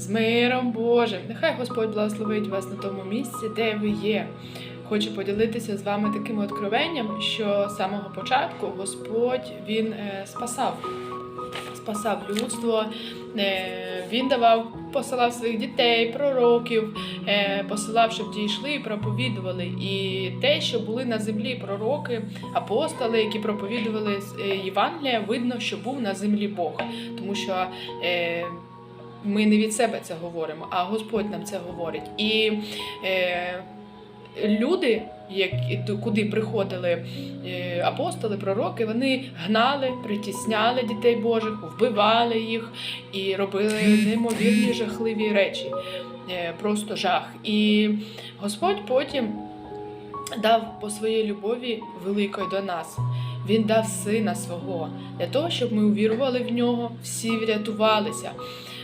з миром Божим. Нехай Господь благословить вас на тому місці, де ви є. Хочу поділитися з вами таким откровенням, що з самого початку Господь він е, спасав, спасав людство. Е, він давав, посилав своїх дітей, пророків, е, посилав, щоб ті йшли і проповідували. І те, що були на землі пророки, апостоли, які проповідували Євангелія, видно, що був на землі Бог, тому що. Ми не від себе це говоримо, а Господь нам це говорить. І е, люди, які, куди приходили е, апостоли, пророки, вони гнали, притісняли дітей Божих, вбивали їх і робили неймовірні жахливі речі. Е, просто жах. І Господь потім дав по своїй любові великої до нас. Він дав сина свого для того, щоб ми увірували в нього, всі врятувалися.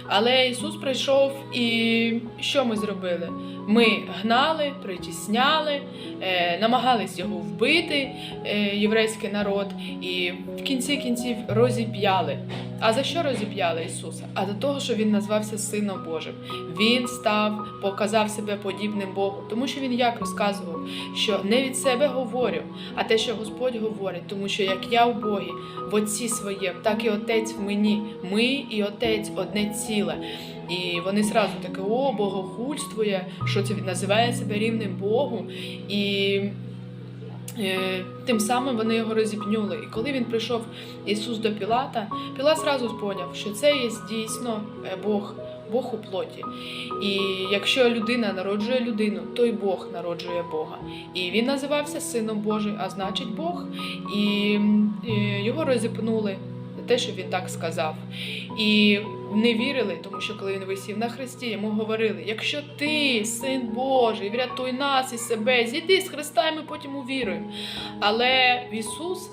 Але Ісус прийшов, і що ми зробили? Ми гнали, притісняли, е, намагались його вбити, е, єврейський народ, і в кінці кінців розіп'яли. А за що розіп'яли Ісуса? А за того, що Він назвався Сином Божим. Він став, показав себе подібним Богу, тому що він як розказував, що не від себе говорю, а те, що Господь говорить, тому що як я в Богі, в Отці своєм, так і Отець в мені. Ми і Отець одне ціле. І вони зразу таке, о, богохульствує, що це називає себе рівним Богу. І тим самим вони його розіпнюли. І коли він прийшов Ісус до Пілата, Пілат зразу поняв, що це є дійсно е, Бог. Бог у плоті. І якщо людина народжує людину, то й Бог народжує Бога. І він називався Сином Божий, а значить Бог. І е, його розіпнули те, що він так сказав. І не вірили, тому що коли він висів на хресті, йому говорили: якщо ти, син Божий, врятуй нас і себе, зійди з Христа, і ми потім увіруємо. Але Ісус.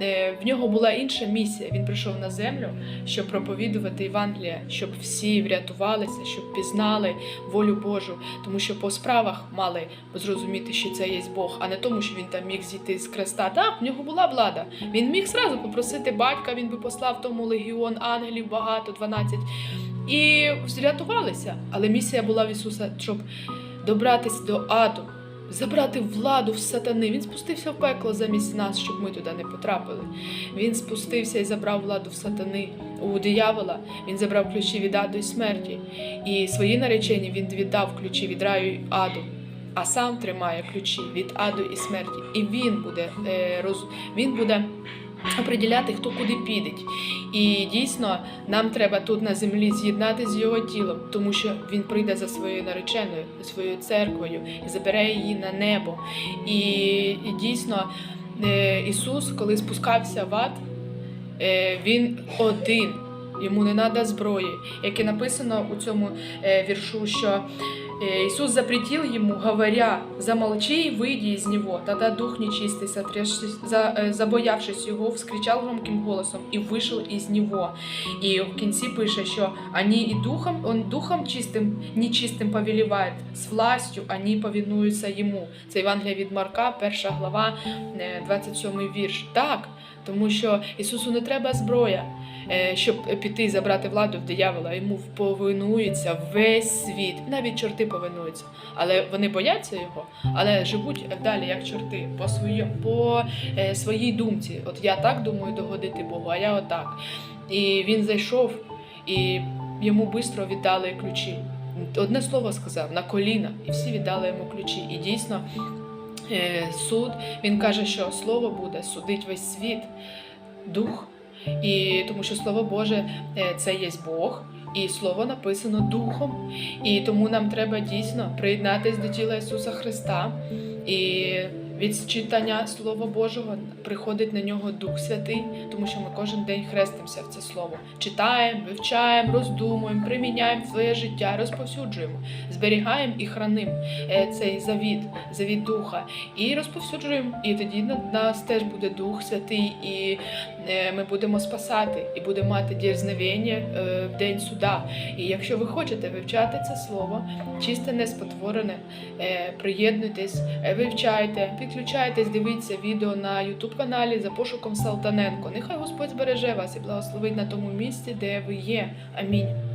Е, В нього була інша місія. Він прийшов на землю, щоб проповідувати Євангелія, щоб всі врятувалися, щоб пізнали волю Божу, тому що по справах мали зрозуміти, що це є Бог, а не тому, що він там міг зійти з креста. Так, в нього була влада. Він міг зразу попросити батька, він би послав тому легіон ангелів багато, 12, і врятувалися. Але місія була в Ісуса, щоб добратися до аду. Забрати владу в сатани. Він спустився в пекло замість нас, щоб ми туди не потрапили. Він спустився і забрав владу в сатани у диявола. Він забрав ключі від аду і смерті. І свої наречені він віддав ключі від раю і аду, а сам тримає ключі від аду і смерті. І він буде е, роз... він буде оприділяти, хто куди піде. І дійсно нам треба тут на землі з'єднати з його тілом, тому що він прийде за своєю нареченою, своєю церквою і забере її на небо. І, і дійсно е, Ісус, коли спускався в ад, е, він один Йому не треба зброї, як і написано у цьому е, віршу, що э, Иисус запретил ему, говоря, замолчи и выйди из него. Тогда дух нечистый, сотрясшись- за, э, забоявшись його, вскричав громким голосом і вийшов із нього. І в кінці пише, що вони і духом, он духом чистим, нечистим повеліває, з властю вони повинуються йому. Це Євангелія від Марка, перша глава, е, 27 вірш. Так, тому що Ісусу не треба зброя, е, щоб піти і забрати владу в диявола. Йому повинується весь світ, навіть чорти повинуються. Але вони бояться його, але живуть далі як чорти по своєму по е, своїй думці. От я так думаю догодити Богу, а я отак. І він зайшов, і йому швидко віддали ключі. Одне слово сказав на коліна, і всі віддали йому ключі. І дійсно е, суд він каже, що слово буде судить весь світ, дух. І тому що слово Боже е, це є Бог, і слово написано Духом. І тому нам треба дійсно приєднатись до тіла Ісуса Христа. І від читання Слова Божого приходить на нього Дух Святий, тому що ми кожен день хрестимося в це слово. Читаємо, вивчаємо, роздумуємо, приміняємо своє життя, розповсюджуємо, зберігаємо і хранимо е, цей завіт, завіт Духа, і розповсюджуємо. І тоді на нас теж буде Дух Святий, і е, ми будемо спасати, і будемо мати дірзневення е, в день суда. І якщо ви хочете вивчати це слово, чисте, неспотворене, приєднуйтесь, вивчайте, підключайтесь, дивіться відео на YouTube каналі за пошуком Салтаненко. Нехай Господь збереже вас і благословить на тому місці, де ви є. Амінь.